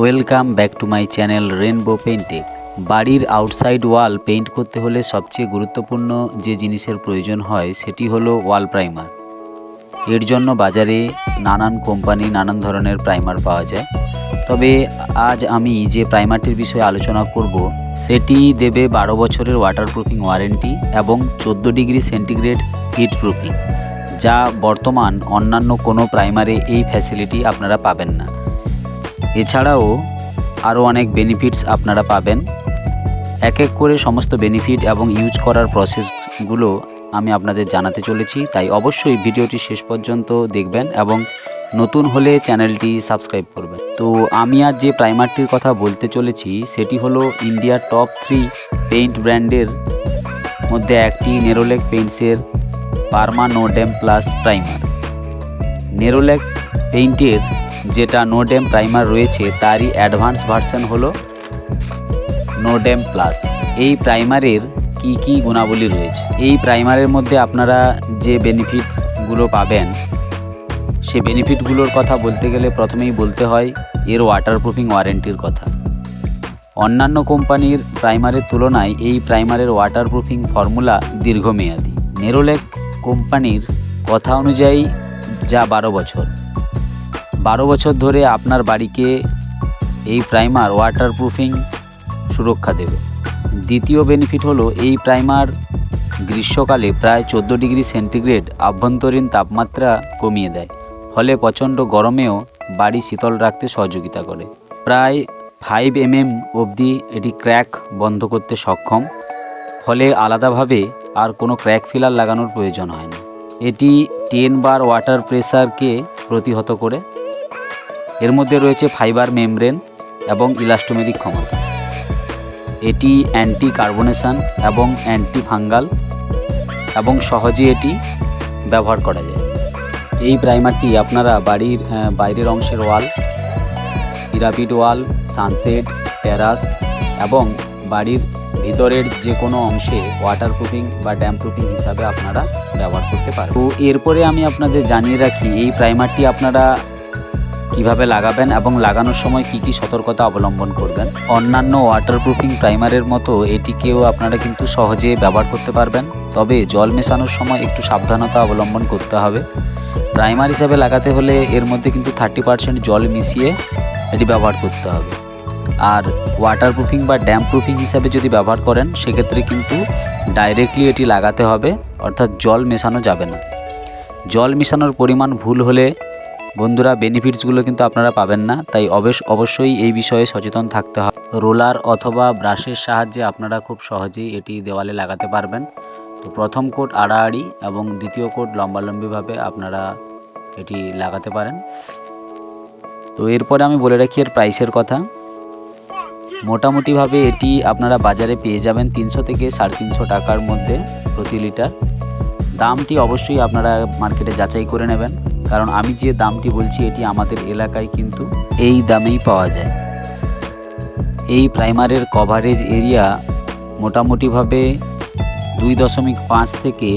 Welcome back to my channel rainbow পেন্টেক বাড়ির outside ওয়াল paint করতে হলে সবচেয়ে গুরুত্বপূর্ণ যে জিনিসের প্রয়োজন হয় সেটি হলো ওয়াল প্রাইমার। এর জন্য বাজারে নানান কোম্পানি নানান ধরনের প্রাইমার পাওয়া যায়। তবে আজ আমি যে প্রাইমারটির বিষয়ে আলোচনা করব, সেটি দেবে বারো বছরের ওয়াটারপ্রুফিং ওয়ারেন্টি এবং চোদ্দ ডিগ্রি সেন্টিগ্রেড হিট প্রুফিং যা বর্তমান অন্যান্য কোনো প্রাইমারে এই ফ্যাসিলিটি আপনারা পাবেন না। এছাড়াও আরও অনেক বেনিফিটস আপনারা পাবেন। এক এক করে সমস্ত বেনিফিট এবং ইউজ করার প্রসেসগুলো আমি আপনাদের জানাতে চলেছি, তাই অবশ্যই ভিডিওটি শেষ পর্যন্ত দেখবেন এবং নতুন হলে চ্যানেলটি সাবস্ক্রাইব করবেন। তো আমি আজ যে প্রাইমারটির কথা বলতে চলেছি, সেটি হলো ইন্ডিয়ার টপ থ্রি পেইন্ট ব্র্যান্ডের মধ্যে একটি Nerolac পেইন্টসের Perma no damp plus primer Nerolac পেইন্টের যেটা নো ড্যাম প্রাইমার রয়েছে, তারই অ্যাডভান্স ভার্সন হলো নো ড্যাম প্লাস এই প্রাইমারের কি কি গুণাবলী রয়েছে? এই প্রাইমারের মধ্যে আপনারা যে বেনিফিটসগুলো পাবেন, সে বেনিফিটগুলোর কথা বলতে গেলে প্রথমেই বলতে হয়, এর ওয়াটারপ্রুফিং ওয়ারেন্টির কথা। অন্যান্য কোম্পানির প্রাইমারের তুলনায় এই প্রাইমারের ওয়াটারপ্রুফিং ফর্মুলা দীর্ঘমেয়াদী। নেরোলেক কোম্পানির কথা অনুযায়ী যা বারো বছর। বারো বছর ধরে আপনার বাড়িকে এই প্রাইমার ওয়াটারপ্রুফিং সুরক্ষা দেবে। দ্বিতীয় বেনিফিট হলো এই প্রাইমার গ্রীষ্মকালে প্রায় চোদ্দ ডিগ্রি সেন্টিগ্রেড আভ্যন্তরীণ তাপমাত্রা কমিয়ে দেয়, ফলে প্রচণ্ড গরমেও বাড়ি শীতল রাখতে সহযোগিতা করে। প্রায় ফাইভ এমএম অবধি এটি ক্র্যাক বন্ধ করতে সক্ষম, ফলে আলাদাভাবে আর কোনো ক্র্যাক ফিলার লাগানোর প্রয়োজন হয় না। এটি টেন বার ওয়াটার প্রেসারকে প্রতিহত করে এর মধ্যে রয়েছে ফাইবার মেমব্রেন এবং ইলাস্টোমেরিক ক্ষমতা। এটি অ্যান্টি কার্বনেশন এবং অ্যান্টি ফাঙ্গাল এবং সহজে এটি ব্যবহার করা যায়। এই প্রাইমারটি আপনারা বাড়ির বাইরের অংশের ওয়াল, পিরামিড ওয়াল, সানসেট, টেরাস এবং বাড়ির ভিতরের যে কোনো অংশে ওয়াটারপ্রুফিং বা ড্যাম প্রুফিং হিসাবে আপনারা ব্যবহার করতে পারেন তো এরপরে আমি আপনাদের জানিয়ে রাখি, এই প্রাইমারটি আপনারা কীভাবে লাগাবেন এবং লাগানোর সময় কি কি সতর্কতা অবলম্বন করবেন? অন্যান্য ওয়াটারপ্রুফিং প্রাইমারের মতো এটিকেও আপনারা কিন্তু সহজে ব্যবহার করতে পারবেন। তবে জল মেশানোর সময় একটু সাবধানতা অবলম্বন করতে হবে। প্রাইমার হিসাবে লাগাতে হলে এর মধ্যে কিন্তু থার্টি পার্সেন্ট জল মিশিয়ে এটি ব্যবহার করতে হবে। আর ওয়াটারপ্রুফিং বা ড্যাম প্রুফিং হিসাবে যদি ব্যবহার করেন, সেক্ষেত্রে কিন্তু ডাইরেক্টলি এটি লাগাতে হবে, অর্থাৎ জল মেশানো যাবে না। জল মেশানোর পরিমাণ ভুল হলে বন্ধুরা বেনিফিটসগুলো কিন্তু আপনারা পাবেন না, তাই অবশ্য অবশ্যই এই বিষয়ে সচেতন থাকতে হবে। রোলার অথবা ব্রাশের সাহায্যে আপনারা খুব সহজেই এটি দেওয়ালে লাগাতে পারবেন। তো প্রথম কোট আড়াআড়ি এবং দ্বিতীয় কোট লম্বালম্বিভাবে আপনারা এটি লাগাতে পারেন। তো এরপরে আমি বলে রাখি এর প্রাইসের কথা। মোটামুটিভাবে এটি আপনারা বাজারে পেয়ে যাবেন তিনশো থেকে সাড়ে তিনশো টাকার মধ্যে প্রতি লিটার। দামটি অবশ্যই আপনারা মার্কেটে যাচাই করে নেবেন। কারণ আমি যে দামটি বলছি, এটি আমাদের এলাকায় কিন্তু এই দামেই পাওয়া যায়। এই প্রাইমারের কভারেজ এরিয়া মোটামুটিভাবে দুই দশমিক পাঁচ থেকে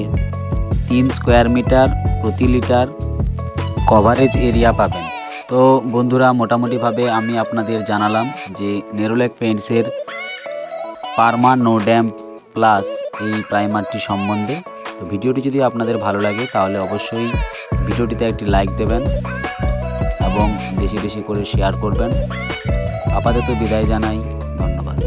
তিন স্কোয়ার মিটার প্রতি লিটার কভারেজ এরিয়া পাবেন। তো বন্ধুরা, মোটামুটিভাবে আমি আপনাদের জানালাম যে নেরোলেক পেন্টসের পারমা নো ড্যাম প্লাস এই প্রাইমারটি সম্বন্ধে। তো ভিডিওটি যদি আপনাদের ভালো লাগে, তাহলে অবশ্যই ভিডিওটিতে একটি লাইক দেবেন এবং বেশি বেশি করে শেয়ার করবেন। আপাতত বিদায় জানাই ধন্যবাদ।